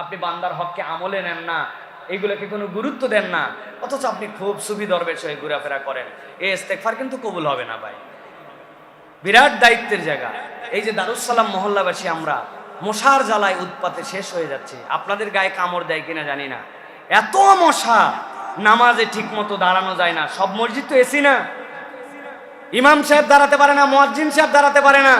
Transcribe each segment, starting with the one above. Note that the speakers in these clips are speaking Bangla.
আপনি বান্দার হককে আমলে নেন না এইগুলোকে কোনো গুরুত্ব দেন না। অথচ আপনি খুব সুবিধর্বের সঙ্গে ঘোরাফেরা করেন। এই ইস্তেকফার কিন্তু কবুল হবে না ভাই। বিরাট দায়িত্বের জায়গা। এই যে দারুসালাম মহল্লাবাসী আমরা, মশার জ্বালায় উৎপাতে শেষ হয়ে যাচ্ছে। আপনাদের গায়ে কামড় দেয় কিনা জানি না। এত মশা, নামাজে ঠিক মতো দাঁড়ানো যায় না। সব মসজিদ তো এসি না। ইমাম সাহেব দাঁড়াতে পারে না, মুয়াজ্জিন সাহেব দাঁড়াতে পারে না।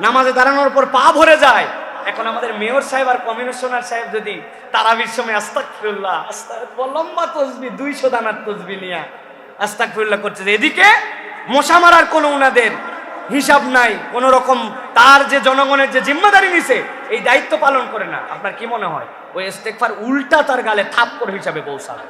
নামাজে দাঁড়ানোর পর পা ভরে যায়। এখন আমাদের মেয়র সাহেব আর কমিশনার সাহেব যদি তারাবির সময় আস্তাকফিরুল্লাহ আস্তাক লম্বা তসবি, দুইশো দানার তসবি নিয়ে করছে যে এদিকে মশা মারার কোনো উনাদের হিসাব নাই, কোন রকম তার যে জনগণের যে জিম্মাদারি নিছে, এই দায়িত্ব পালন করে না। আপনার কি মনে হয়? ওই ইস্তেকফার উল্টা তার গালে থাপ্পড় হিসাবে পৌঁছাবে।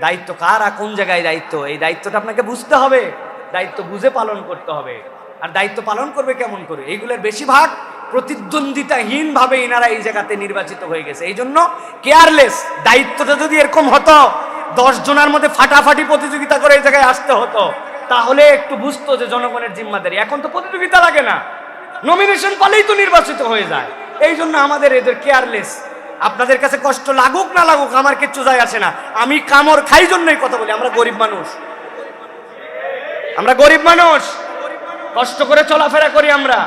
দায়িত্ব কার আর কোন জায়গায় দায়িত্ব? এই দায়িত্বটা আপনাকে বুঝতে হবে। দায়িত্ব বুঝে পালন করতে হবে। আর দায়িত্ব পালন করবে কেমন করে? এইগুলোর বেশিরভাগ প্রতিদ্বন্দ্বিতাহীন ভাবে ইনারা এই জায়গাতে নির্বাচিত হয়ে গেছে। এই জন্য কেয়ারলেস দায়িত্বটা যদি এরকম হতো, দশ জনের মধ্যে ফাটাফাটি প্রতিযোগিতা করে এই জায়গায় আসতে হতো, তাহলে একটু বুঝতো যে জনগণের জিম্মাদারি। এখন তো প্রতিযোগিতা লাগে না। নমিনেশন পালেই তো নির্বাচিত হয়ে যায়। এই জন্য আমাদের এদের কেয়ারলেস। আপনাদের কাছে কষ্ট লাগুক না লাগুক, আমার কিচ্ছু যায় আসে না। আমি কামড় খাই জন্যই কথা বলি, আমরা গরিব মানুষ। আমরা গরিব মানুষ। কষ্ট করে চলাফেরা করি আমরা।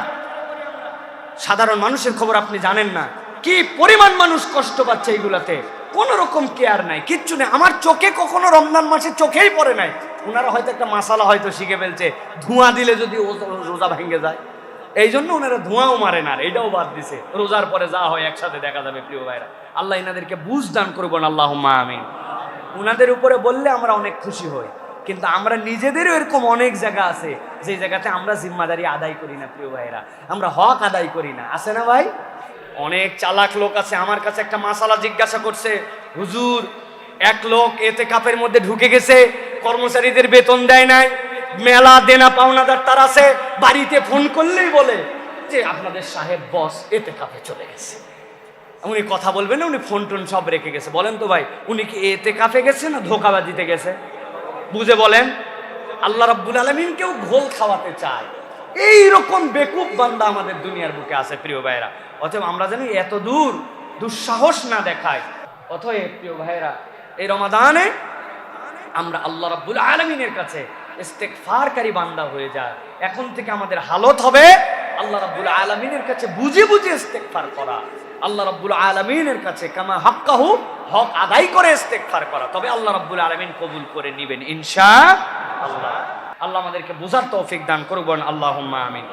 সাধারণ মানুষের খবর আপনি জানেন না। কি পরিমাণ মানুষ কষ্ট পাচ্ছে এইগুলাতে? কোন রকম কেয়ার নাই, কিচ্ছু নেই। আমার চোখে কখনো রমজান মাসে চোখেই পড়ে নাই। ওনারা হয়তো একটা মাসালা হয়তো শিখে ফেলছে, ধোঁয়া দিলে যদি রোজা ভেঙে যায়। এই জন্য ওনারা ধোঁয়াও মারে না আর এটাও বাদ দিছে। রোজার পরে যা হয় একসাথে দেখা যাবে প্রিয় ভাইরা। আল্লাহ এনাদেরকে বুঝ দান করব না আল্লাহ আমিন। উনাদের উপরে বললে আমরা অনেক খুশি হই। কিন্তু আমরা নিজেদেরও এরকম অনেক জায়গা আছে যে জায়গাতে আমরা জিম্মাদারি আদায় করি না, প্রিয় ভাইরা আমরা হক আদায় করি না। আছে না ভাই? অনেক চালাক লোক আছে, আমার কাছে একটা মাসালা জিজ্ঞাসা করছে, হুজুর, এক লোক এতে কাপের মধ্যে ঢুকে গেছে, কর্মচারীদের বেতন দেয় নাই, মেলা দেনা পাওনাদার তার আছে, বাড়িতে ফোন করলেই বলে যে আপনাদের সাহেব বস এতে কাপে চলে গেছে। উনি কথা বলবেন না, উনি ফোন টোন সব রেখে গেছে। বলেন তো ভাই, উনি কি এতে কাফে গেছে না ধোকাবাজিতে গেছে? বুঝে বলেন? আল্লাহ রাব্বুল আলমিনকেও ঘোল খাওয়াতে চায়। এই রকম বেকুব বান্দা আমাদের দুনিয়ার বুকে আছে, প্রিয় ভাইরা অতএব আমরা জানি এত দূর দুঃসাহস না দেখায়। অতএব, প্রিয় ভাইরা এই রমাদানে আমরা আল্লাহ রাব্বুল আলমিনের কাছে ইস্তেকফারকারী বান্দা হয়ে যায় এখন থেকে আমাদের হালত হবে আল্লাহ রাব্বুল আলমিনের কাছে বুঝে বুঝে ইস্তেকফার করা। আল্লাহ রাব্বুল আলমিনের কাছে কামা হক্কাহু, হক আদায় করে ইস্তেকফার করা। তবে আল্লাহ রাব্বুল আলমিন কবুল করে নিবেন, ইনশা আল্লাহ। আল্লাহ আমাদেরকে বোঝার তৌফিক দান করবেন আল্লাহ আমিন।